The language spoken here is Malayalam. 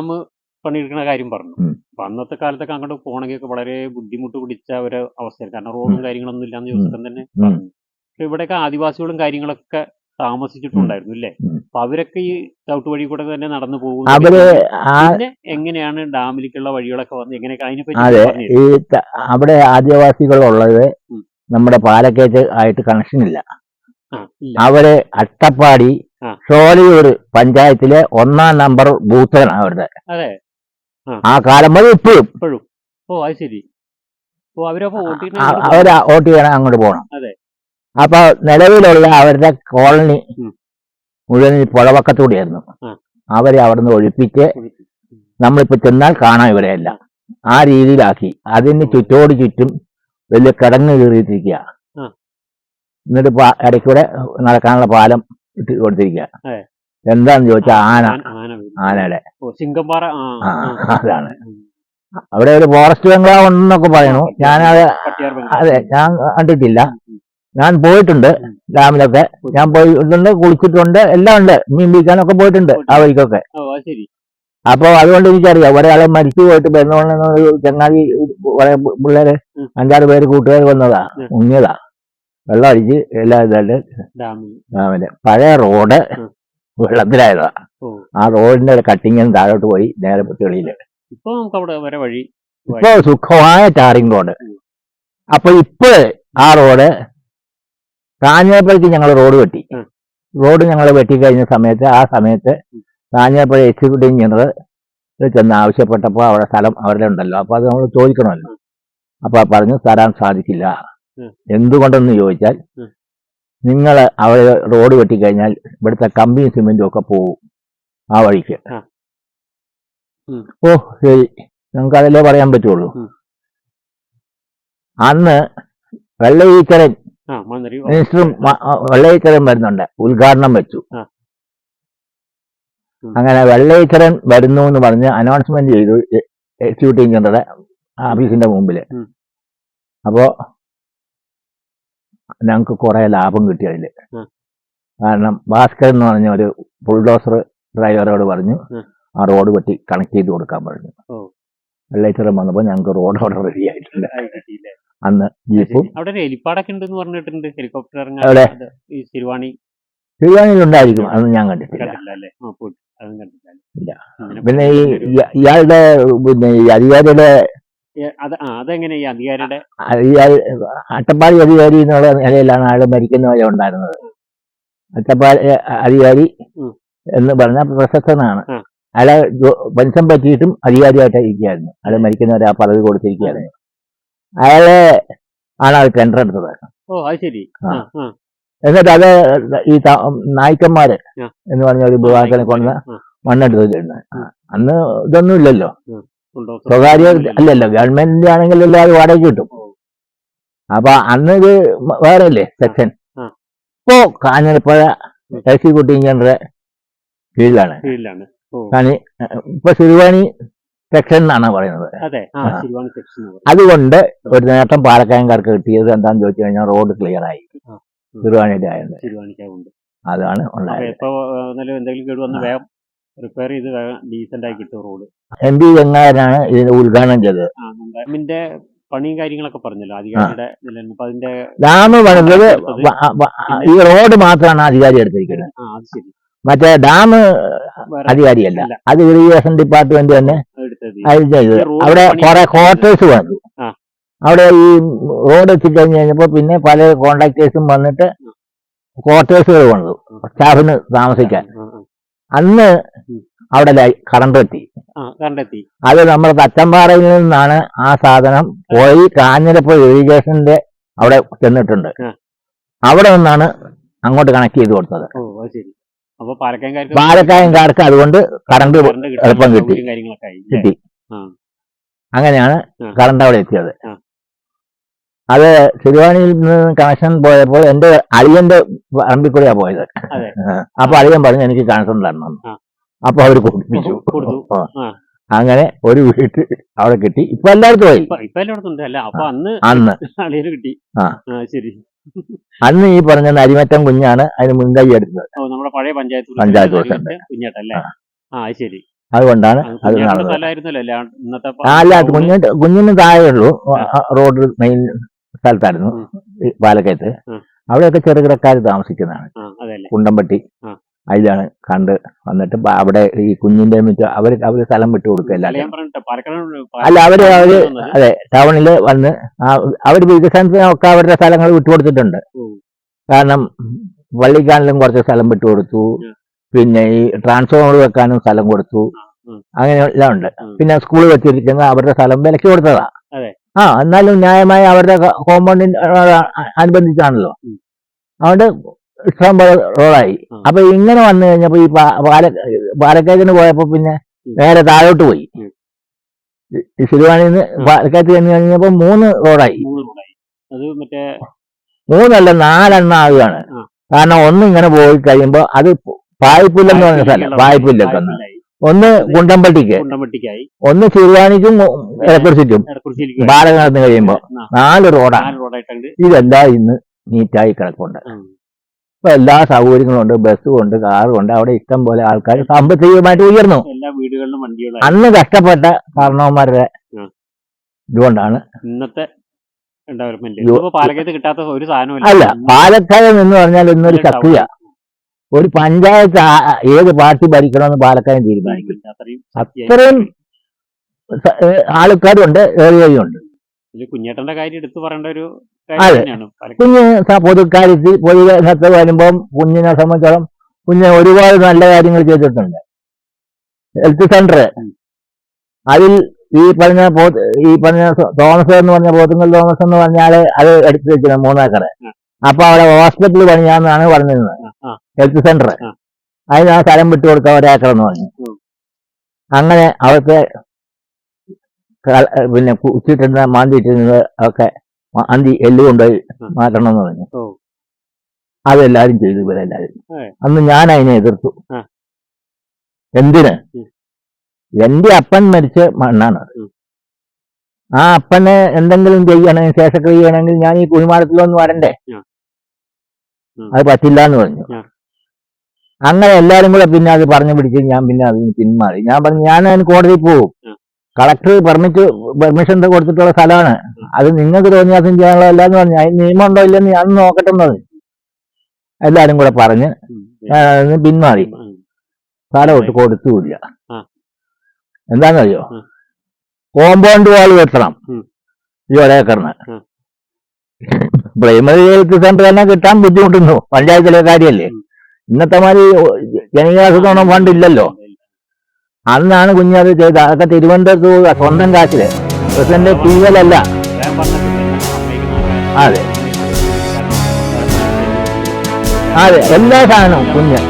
ഡാം പണിയെടുക്കുന്ന കാര്യം പറഞ്ഞു. അപ്പൊ അന്നത്തെ കാലത്തൊക്കെ അങ്ങോട്ട് പോകണമെങ്കിൽ വളരെ ബുദ്ധിമുട്ട് പിടിച്ച ഒരു അവസ്ഥയാണ് കാരണം റോഡും കാര്യങ്ങളൊന്നും ഇല്ലാന്ന് ദിവസം തന്നെ പറഞ്ഞു. പക്ഷെ ഇവിടെയൊക്കെ ആദിവാസികളും കാര്യങ്ങളൊക്കെ താമസിച്ചിട്ടുണ്ടായിരുന്നു അല്ലേ. അപ്പൊ അവരൊക്കെ ഈ ചവിട്ടുവഴി കൂടെ തന്നെ നടന്നു പോകും അവർ പിന്നെ എങ്ങനെയാണ് ഡാമിലേക്കുള്ള വഴികളൊക്കെ വന്ന് എങ്ങനെയൊക്കെ അതിനെ അതെ പറ്റി ഈ അവിടെ ആദിവാസികളുള്ളത് ഉള്ളത് നമ്മുടെ പാലക്കേറ്റ് ആയിട്ട് കണക്ഷൻ ഇല്ല. അവർ അട്ടപ്പാടി. ഷോലിയൂർ പഞ്ചായത്തിലെ ഒന്നാം നമ്പർ ബൂത്താണ് അവരുടെ ആ. കാലം മുതൽ ഇപ്പോഴും. ഓ അത് ശരി. അവർ വോട്ട് ചെയ്യണം അങ്ങോട്ട് പോകണം. അപ്പൊ നിലവിലുള്ള അവരുടെ കോളനി. മുഴുവൻ പുഴവക്കത്തൂടെയായിരുന്നു. അവരെ അവിടുന്ന് ഒഴിപ്പിച്ച് നമ്മളിപ്പോ ചെന്നാൽ കാണാം ഇവരെയെല്ലാം ആ രീതിയിലാക്കി. അതിന് ചുറ്റോട് ചുറ്റും വലിയ കിടങ്ങ് കീറിയിട്ടിരിക്കുക. എന്നിട്ട് ഇടയ്ക്കൂടെ നടക്കാനുള്ള പാലം ഇട്ട് കൊടുത്തിരിക്കുക. എന്താന്ന് ചോദിച്ചാൽ ആന. ആനയുടെ ആ. അതാണ് അവിടെ ഒരു ഫോറസ്റ്റ് ബംഗ്ലാവ് ഉണ്ടെന്നൊക്കെ പറയണു ഞാനത് അതെ ഞാൻ കണ്ടിട്ടില്ല ഞാൻ പോയിട്ടുണ്ട്. ഡാമിലൊക്കെ ഞാൻ പോയിട്ടുണ്ട് കുളിച്ചിട്ടുണ്ട് എല്ലാം ഉണ്ട് മീൻ പിടിക്കാനൊക്കെ പോയിട്ടുണ്ട് ആ വഴിക്കൊക്കെ അപ്പൊ അതുകൊണ്ട് എനിക്കറിയാം ഒരാളെ മരിച്ചു പോയിട്ട് പെരുന്നോളിൽ ചങ്ങാതി കുറെ പിള്ളേര്. അഞ്ചാറ് പേര് കൂട്ടുകാർ വന്നതാ. മുങ്ങിയതാ വെള്ളം അടിച്ച് എല്ലാം ഇതായിട്ട് ഡാമിൽ. പഴയ റോഡ്. വെള്ളത്തിലായതാ. ആ റോഡിന്റെ കട്ടിങ്ങിന് താഴോട്ട് പോയി നേരെ പുത്തുകളിയിൽ. ഇപ്പൊ നമുക്ക് അവിടെ വരെ വഴി ഇപ്പൊ സുഖമായ ടാറിംഗ് റോഡ്. അപ്പൊ ഇപ്പൊ ആ റോഡ് കാഞ്ഞപ്പഴയ്ക്ക് ഞങ്ങൾ റോഡ് വെട്ടി. റോഡ് ഞങ്ങൾ വെട്ടിക്കഴിഞ്ഞ സമയത്ത് ആ സമയത്ത് കാഞ്ഞപ്പഴ എക്സിക്യൂട്ടീവ് എഞ്ചിനീയർ ചെന്ന് ആവശ്യപ്പെട്ടപ്പോൾ അവിടെ സ്ഥലം അവരുടെ ഉണ്ടല്ലോ. അപ്പൊ അത് നമ്മൾ ചോദിക്കണമല്ലോ. അപ്പൊ പറഞ്ഞു തരാൻ സാധിക്കില്ല. എന്തുകൊണ്ടെന്ന് ചോദിച്ചാൽ നിങ്ങൾ അവിടെ റോഡ് വെട്ടിക്കഴിഞ്ഞാൽ ഇവിടുത്തെ കമ്പിയും സിമെന്റും ഒക്കെ പോകും ആ വഴിക്ക്. ഓ ശരി. നമുക്ക് അതല്ലേ പറയാൻ പറ്റുള്ളൂ. അന്ന് വെള്ളയീക്കരൻ മിനിസ്റ്ററും വെള്ളയീക്കരൻ വരുന്നുണ്ട്. ഉദ്ഘാടനം വെച്ചു. അങ്ങനെ വെള്ളയീക്കരൻ വരുന്നു എന്ന് പറഞ്ഞ് അനൗൺസ്മെന്റ് ചെയ്തു. എക്സിക്യൂട്ടീവ് എഞ്ചിനീയറുടെ ഓഫീസിന്റെ മുമ്പിൽ. അപ്പോ ഞങ്ങൾക്ക് കുറെ ലാഭം കിട്ടി അതിൽ. കാരണം ഭാസ്കരൻ എന്ന് പറഞ്ഞ ഒരു ബുൾഡോസർ ഡ്രൈവറോട് പറഞ്ഞു ആ റോഡ് വെട്ടി കണക്ട് ചെയ്ത് കൊടുക്കാൻ പറഞ്ഞു. വന്നപ്പോ വന്നപ്പോൾ ഞങ്ങൾക്ക് റോഡ് അവിടെ റെഡി ആയിട്ടുണ്ട്? അന്ന് ജീപ്പും അവിടെ ഒരു ഹെലിപ്പാഡൊക്കെ ഉണ്ടെന്ന് പറഞ്ഞിട്ടുണ്ട്. ഹെലികോപ്റ്റർ തിരുവാണി. തിരുവാനിയിലുണ്ടായിരിക്കും ഞാൻ കണ്ടിട്ടില്ല. പിന്നെ ഈ ഇയാളുടെ പിന്നെ ഈ അധികാരിയുടെ അത് അതെങ്ങനെ ഈ അധികാരിയുടെ അധികാരി അട്ടപ്പാടി അധികാരി എന്നുള്ള നിലയിലാണ് ആൾ മരിക്കുന്ന പോലെ ഉണ്ടായിരുന്നത്. അട്ടപ്പാടി അധികാരി എന്ന് പറഞ്ഞ പ്രശസ്തനാണ്. അയാളെ പെൻഷൻ പറ്റിയിട്ടും അധികാരിയായിട്ട് ഇരിക്കുകയായിരുന്നു അയാൾ മരിക്കുന്നവരെ ആ പദവി കൊടുത്തിരിക്കുകയായിരുന്നു. അയാളെ ആണ് അത് ടെൻഡർ എടുത്തത് ഓ അത് ശരി. എന്നിട്ട് അത് ഈ നായ്ക്കന്മാര് എന്ന് പറഞ്ഞ ഒരു വിഭാഗത്തിനെ കൊണ്ട് ആ, അന്ന് ഇതൊന്നും ഇല്ലല്ലോ. സ്വകാര്യ. അല്ലല്ലോ ഗവൺമെന്റിന്റെ ആണെങ്കിൽ എല്ലാവരും വാടക കിട്ടും. അപ്പൊ അന്ന് ഇത് വേറെ അല്ലേ സെക്ഷൻ. ഇപ്പോ കാഞ്ഞിരപ്പുഴ. എക്സിക്യൂട്ടീവ് എഞ്ചിനീയറുടെ കീഴിലാണ്. ഇപ്പൊ ശിരുവാണി സെക്ഷൻ എന്നാണ് പറയുന്നത്? അതുകൊണ്ട് ഒരു നേട്ടം പാലക്കായൻകാർക്ക് കിട്ടിയത് എന്താന്ന് ചോദിച്ചു കഴിഞ്ഞാൽ റോഡ് ക്ലിയർ ആയി. ശിരുവാണിയുടെ ആയത് അതാണ് ഉണ്ടായത്. റിപ്പയർ ചെയ്ത് ഡീസെന്റ് ആയി കിട്ടും റോഡ് എം പി ഗംഗാരാണ് ഇതിന് ഉദ്ഘാടനം ചെയ്തത്. ഡാമിന്റെ പണിയും കാര്യങ്ങളൊക്കെ പറഞ്ഞല്ലോ അധികാരിയുടെ അപ്പൊ അതിന്റെ ഡാം പണിതത് ഈ റോഡ് മാത്രമാണ് അധികാരി എടുത്തിരിക്കുന്നത്. ആ അത് ശരി. മറ്റേ ഡാം അധികാരിയല്ല. അത് ഇറിഗേഷൻ ഡിപ്പാർട്ട്മെന്റ് തന്നെ അവിടെ കൊറേ ക്വാർട്ടേഴ്സ് വന്നു. അവിടെ ഈ റോഡ് എത്തിക്കഴിഞ്ഞ് കഴിഞ്ഞപ്പോ പിന്നെ പല കോൺട്രാക്ടേഴ്സും വന്നിട്ട് ക്വാർട്ടേഴ്സുകൾ വന്നു സ്റ്റാഫിന് താമസിക്കാൻ. അന്ന്. അവിടെ കറണ്ട് എത്തി കണ്ടെത്തി. അത് നമ്മുടെ തച്ചമ്പാറയിൽ നിന്നാണ് ആ സാധനം പോയി കാഞ്ഞിരപ്പുഴ ഇറിഗേഷന്റെ അവിടെ ചെന്നിട്ടുണ്ട്. അവിടെ നിന്നാണ് അങ്ങോട്ട് കണക്ട് ചെയ്ത് കൊടുത്തത്. പാലക്കായൻകാർക്ക് അതുകൊണ്ട് കറണ്ട് എളുപ്പം കിട്ടി. കിട്ടി. അങ്ങനെയാണ്. കറണ്ട് അവിടെ എത്തിയത്. അത് ശിരുവാണിയിൽ നിന്ന് കണക്ഷൻ പോയപ്പോൾ എന്റെ അളിയന്റെ പറമ്പിൽ കൂടെയാ പോയത്. അപ്പൊ അളിയൻ പറഞ്ഞു എനിക്ക് കണക്ഷൻ തരണം. അപ്പൊ അവർ. ആ. അങ്ങനെ ഒരു വീട്ട് അവിടെ കിട്ടി. ഇപ്പൊ എല്ലായിടത്തും പോയി അന്ന് കിട്ടി. ആ. ശരി. അന്ന് ഈ പറഞ്ഞ നരിമറ്റം കുഞ്ഞാണ് അതിന് മുൻകൈ എടുത്തത്. നമ്മുടെ പഴയ പഞ്ചായത്ത് പഞ്ചായത്ത് പ്രസിഡന്റ് പ്രസിഡന്റ്. കുഞ്ഞേട്ടല്ലേ? ആ. ശരി. അതുകൊണ്ടാണ് അത് നടന്നത്. അല്ല കുഞ്ഞിന് കുഞ്ഞിന് താഴെ ഉള്ളൂ. റോഡ് മെയിൻ സ്ഥലത്തായിരുന്നു പാലക്കയത്ത്. അവിടെയൊക്കെ ചെറുകിടക്കാർ താമസിക്കുന്നതാണ്. കുണ്ടമ്പട്ടി. അതിലാണ് കണ്ട് വന്നിട്ട് അവിടെ ഈ കുഞ്ഞിന്റെ മിറ്റം അവർ അവർ സ്ഥലം വിട്ടു കൊടുക്കില്ല അല്ല അവർ അവർ അതെ ടൗണിൽ വന്ന് അവർ വികസനത്തിനൊക്കെ അവരുടെ സ്ഥലങ്ങൾ വിട്ടുകൊടുത്തിട്ടുണ്ട്. കാരണം വള്ളിക്കാനിലും കുറച്ച് സ്ഥലം വിട്ടുകൊടുത്തു കൊടുത്തു. പിന്നെ ഈ ട്രാൻസ്ഫോമർ വെക്കാനും സ്ഥലം കൊടുത്തു. അങ്ങനെ എല്ലാം ഉണ്ട്. പിന്നെ സ്കൂൾ വെച്ചിരിക്കുന്ന അവരുടെ സ്ഥലം വിലക്ക് കൊടുത്തതാ. ആ എന്നാലും ന്യായമായി അവരുടെ കോമ്പൗണ്ടിന് അനുബന്ധിച്ചാണല്ലോ. അതുകൊണ്ട് ഇഷ്ടം പോലെ റോഡായി. അപ്പൊ ഇങ്ങനെ വന്നു കഴിഞ്ഞപ്പോ ഈ പാ- പാല പാലക്കാറ്റിന് പോയപ്പോ പിന്നെ നേരെ താഴോട്ട് പോയി. സിരുവാണിന്ന്. പാലക്കാറ്റ് ചെന്ന് കഴിഞ്ഞപ്പോ മൂന്ന് റോഡായി. മൂന്നല്ല നാലെണ്ണം ആവുകയാണ്. കാരണം ഒന്ന് ഇങ്ങനെ പോയി കഴിയുമ്പോ അത് പായ്പുല്ലെന്ന് പറഞ്ഞ സ്ഥലം. പായ്പുല്ലൊക്കെ ഒന്ന് കുണ്ടമ്പട്ടിക്ക് ഒന്ന് ശിരുവാണിക്കും ഇടക്കുറിച്ചിട്ടും എടക്കുറിശ്ശിയിലേക്ക് ബാല നടന്നു കഴിയുമ്പോ നാല് റോഡാണ് ഇതെന്താ ഇതെല്ലാം ഇന്ന് നീറ്റായി ഉം. ഇപ്പൊ എല്ലാ സൗകര്യങ്ങളും ഉണ്ട് ബസ്സും ഉണ്ട് കാറും ഉണ്ട് അവിടെ ഇഷ്ടം പോലെ ആൾക്കാർ സാമ്പത്തികമായിട്ട് ഉയർന്നു. എല്ലാ വീടുകളിലും വണ്ടികളായി അന്ന് കഷ്ടപ്പെട്ട കാരണവന്മാരുടെ. ഇതുകൊണ്ടാണ് ഇന്നത്തെ പാലക്കാട് കിട്ടാത്ത ഒരു സാധനവും അല്ല പാലക്കാട് എന്ന് പറഞ്ഞാൽ ഇന്നൊരു ശക്തിയ. ഒരു പഞ്ചായത്ത് ഏത് പാർട്ടി ഭരിക്കണമെന്ന് പാലക്കാട് തീരുമാനിക്കും. അത്രയും ആൾക്കാരുണ്ട് ഏറിയയുണ്ട് കുഞ്ഞേട്ടന്റെ കാര്യം എടുത്തു പറയേണ്ട ഒരു. കാര്യം തന്നെയാണ്. കുഞ്ഞ് പൊതുക്കാര്യത്തിൽ പൊതുരംഗത്ത് വരുമ്പം കുഞ്ഞിനെ സംബന്ധിച്ചോളം കുഞ്ഞ് ഒരുപാട് നല്ല കാര്യങ്ങൾ ചെയ്തിട്ടുണ്ട്. ഹെൽത്ത് സെന്റർ അതിൽ ഈ പറഞ്ഞ ഈ പറഞ്ഞ തോമസ് എന്ന് പറഞ്ഞ പോത്തുങ്കൽ തോമസ് എന്ന് പറഞ്ഞാൽ അത് എടുത്തു വെച്ചിരുന്നു മൂന്നേക്കർ ഉം. അപ്പൊ അവിടെ ഹോസ്പിറ്റൽ പണിയാന്നാണ് പറഞ്ഞിരുന്നത്. Health centre. അതിന് ആ സ്ഥലം വിട്ടു കൊടുക്കാൻ ഒരേക്കർ എന്ന് പറഞ്ഞു. അങ്ങനെ അവിടുത്തെ ക- പിന്നെ കുച്ചിട്ടിരുന്ന മാന്തിയിട്ടിരുന്നത് ഒക്കെ മാന്തി എല്ലുകൊണ്ട്. മാറ്റണം എന്ന് പറഞ്ഞു. അതെല്ലാരും ചെയ്തു ഇവരെല്ലാരും. എല്ലാരും അന്ന് ഞാൻ അതിനെ എതിർത്തു. എന്തിന്? എന്റെ അപ്പൻ മരിച്ച മണ്ണാണ് ആ അപ്പനെ എന്തെങ്കിലും ചെയ്യണമെങ്കിൽ ശേഷക്രിയ ചെയ്യണമെങ്കിൽ ഞാൻ ഈ കുഴിമാടത്തിലൊന്നും വരണ്ടേ. അത് പറ്റില്ല എന്ന് പറഞ്ഞു അങ്ങനെ എല്ലാരും കൂടെ പിന്നെ അത് പറഞ്ഞു പിടിച്ച് ഞാൻ പിന്നെ അതിന് പിന്മാറി. ഞാൻ പറഞ്ഞു ഞാൻ അതിന് കോടതിയിൽ പോകും. കളക്ടർ പെർമിറ്റ് പെർമിഷൻ കൊടുത്തിട്ടുള്ള സ്ഥലമാണ്. അത് നിങ്ങൾക്ക് തോന്നിയാസം ചെയ്യാനുള്ള അല്ലാന്ന് പറഞ്ഞു. അതിന് നിയമം ഉണ്ടോ ഇല്ലെന്ന് ഞാൻ നോക്കട്ടെ എന്നത് എല്ലാരും കൂടെ പറഞ്ഞ് പിന്മാറി സ്ഥലം ഒട്ട് കൊടുത്തുമില്ല. എന്താണെന്നറിയോ? കോമ്പൗണ്ട് വാൾ വെട്ടണം ഉം. ഈ ഒരേക്കറിന്. പ്രൈമറി ഹെൽത്ത് സെന്റർ തന്നെ കിട്ടാൻ ബുദ്ധിമുട്ടുന്നു. പഞ്ചായത്തിലെ കാര്യമല്ലേ. ഇന്നത്തെ മാതിരി ജനകീയാസൂത്രണം ഫണ്ട് ഇല്ലല്ലോ അന്നാണ് കുഞ്ഞത് ചെയ്തത് അതൊക്കെ തിരുവനന്തപുരത്ത് സ്വന്തം കാശിൽ. പ്രസിഡന്റ് സമ്മതിക്കുന്ന അതെ. അതെ എല്ലാ സാധനവും കുഞ്ഞ്.